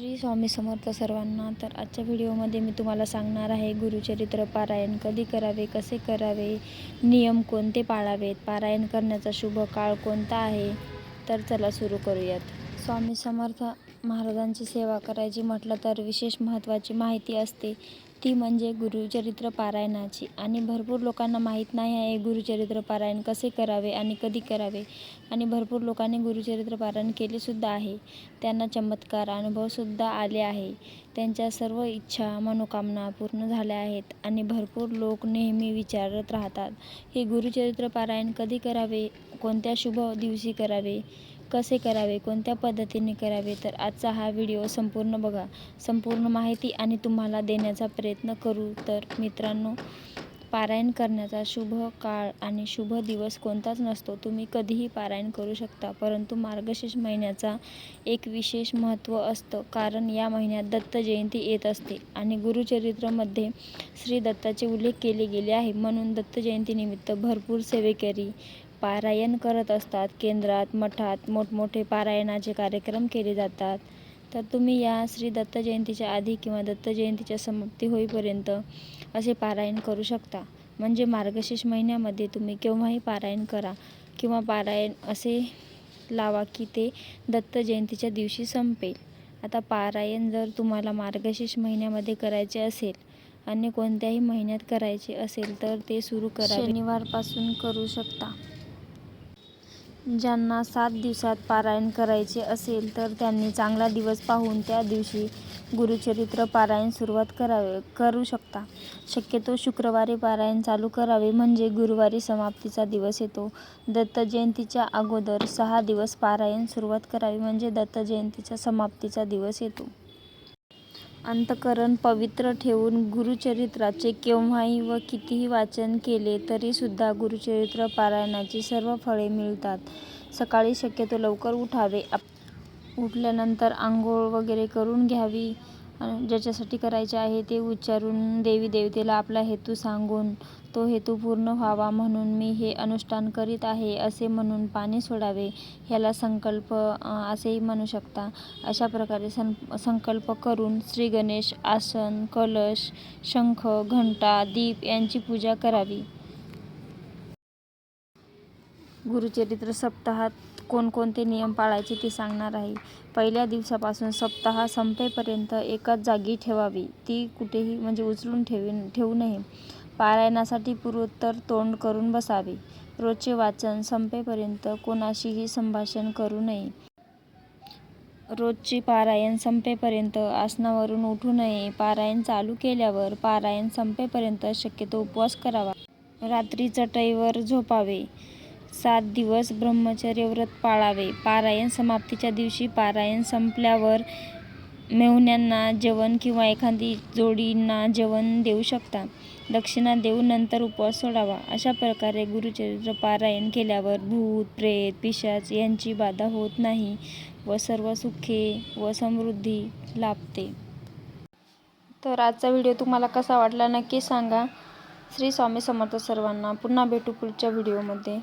श्री स्वामी समर्थ सर्वांना तर आजच्या व्हिडिओमध्ये मी तुम्हाला सांगणार आहे गुरुचरित्र पारायण कधी करावे कसे करावे नियम कोणते पाळावेत पारायण करण्याचा शुभ काळ कोणता आहे? तर चला सुरू करूयात. स्वामी समर्थ महाराजांची सेवा करायची म्हटलं तर विशेष महत्त्वाची माहिती असते. ती म्हणजे गुरुचरित्र पारायणाची. आणि भरपूर लोकांना माहीत नाही आहे गुरुचरित्र पारायण कसे करावे आणि कधी करावे. आणि भरपूर लोकांनी गुरुचरित्र पारायण केलेसुद्धा आहे. त्यांना चमत्कार अनुभवसुद्धा आले आहे. त्यांच्या सर्व इच्छा मनोकामना पूर्ण झाल्या आहेत. आणि भरपूर लोक नेहमी विचारत राहतात हे गुरुचरित्र पारायण कधी करावे? कोणत्या शुभ दिवशी करावे? कसे करावे कोणत्या पद्धतीने करावे तर आजचा हा व्हिडिओ संपूर्ण बघा. संपूर्ण माहिती आणि तुम्हाला देण्याचा प्रयत्न करू. तर मित्रांनो पारायण करण्याचा शुभ काळ आणि शुभ दिवस कोणताच नसतो. तुम्ही कधीही पारायण करू शकता परंतु मार्गशीर्ष महिन्याचा एक विशेष महत्त्व असतं. कारण या महिन्यात दत्त जयंती येत असते आणि गुरुचरित्रामध्ये श्री दत्ताचे उल्लेख केले गेले आहे. म्हणून दत्त जयंतीनिमित्त भरपूर सेवेकरी पारायण करत असतात. केंद्रात मठात मोठमोठे पारायणाचे कार्यक्रम केले जातात. तर तुम्ही या श्री दत्त जयंतीच्या आधी किंवा दत्त जयंतीच्या समाप्ती होईपर्यंत असे पारायण करू शकता. म्हणजे मार्गशीर्ष महिन्यामध्ये तुम्ही केव्हाही पारायण करा किंवा पारायण असे लावा की ते दत्त जयंतीच्या दिवशी संपेल. आता पारायण जर तुम्हाला मार्गशीर्ष महिन्यामध्ये करायचे असेल अन्य कोणत्याही महिन्यात करायचे असेल तर ते सुरू करा. शनिवारपासून करू शकता. ज्यांना सात दिवसात पारायण करायचे असेल तर त्यांनी चांगला दिवस पाहून त्या दिवशी गुरुचरित्र पारायण सुरुवात करावे करू शकता. शक्यतो शुक्रवारी पारायण चालू करावे म्हणजे गुरुवारी समाप्तीचा दिवस येतो. दत्त जयंतीच्या अगोदर सहा दिवस पारायण सुरुवात करावी म्हणजे दत्त जयंतीच्या समाप्तीचा दिवस येतो. अंतकरण पवित्र ठेवून गुरुचरित्राचे केव्हाही व कितीही वाचन केले तरीसुद्धा गुरुचरित्र पारायणाची सर्व फळे मिळतात. सकाळी शक्यतो लवकर उठावे. उठल्यानंतर आंघोळ वगैरे करून घ्यावी. ज्याच्यासाठी करायचे आहे ते उच्चारून देवी देवतेला आपला हेतू सांगून तो हेतू पूर्ण व्हावा म्हणून मी हे अनुष्ठान करीत आहे असे म्हणून पाणी सोडावे ह्याला संकल्प असेही म्हणू शकता. अशा प्रकारे सं संकल्प करून श्री गणेश आसन कलश शंख घंटा दीप यांची पूजा करावी. गुरुचरित्र सप्ताहात कोणकोणते नियम पाळायचे ते सांगणार आहे. पहिल्या दिवसापासून सप्ताह संपेपर्यंत एकाच जागी ठेवावी. ती कुठेही म्हणजे उचलून ठेवी ठेवू नये. पारायणासाठी पूर्वोत्तर तोंड करून बसावे. रोजचे वाचन संपेपर्यंत कोणाशीही संभाषण करू नये. रोजची पारायण संपेपर्यंत आसनावरून उठू नये. पारायण चालू केल्यावर पारायण संपेपर्यंत शक्यतो उपवास करावा. रात्री चटईवर झोपावे. सात दिवस ब्रह्मचर्य व्रत पाळावे. पारायण समाप्तीच्या दिवशी पारायण संपल्यावर मेहुण्यांना जेवण किंवा एखादी जोडींना जेवण देऊ शकता. दक्षिणा देऊन नंतर उपवास सोडावा. अशा प्रकारे गुरुचरित्र पारायण केल्यावर भूत प्रेत पिशाच यांची बाधा होत नाही व सर्व सुखे व समृद्धी लाभते. तर आजचा व्हिडिओ तुम्हाला कसा वाटला नक्की सांगा. श्री स्वामी समर्थ सर्वांना पुन्हा भेटू पुढच्या व्हिडिओमध्ये.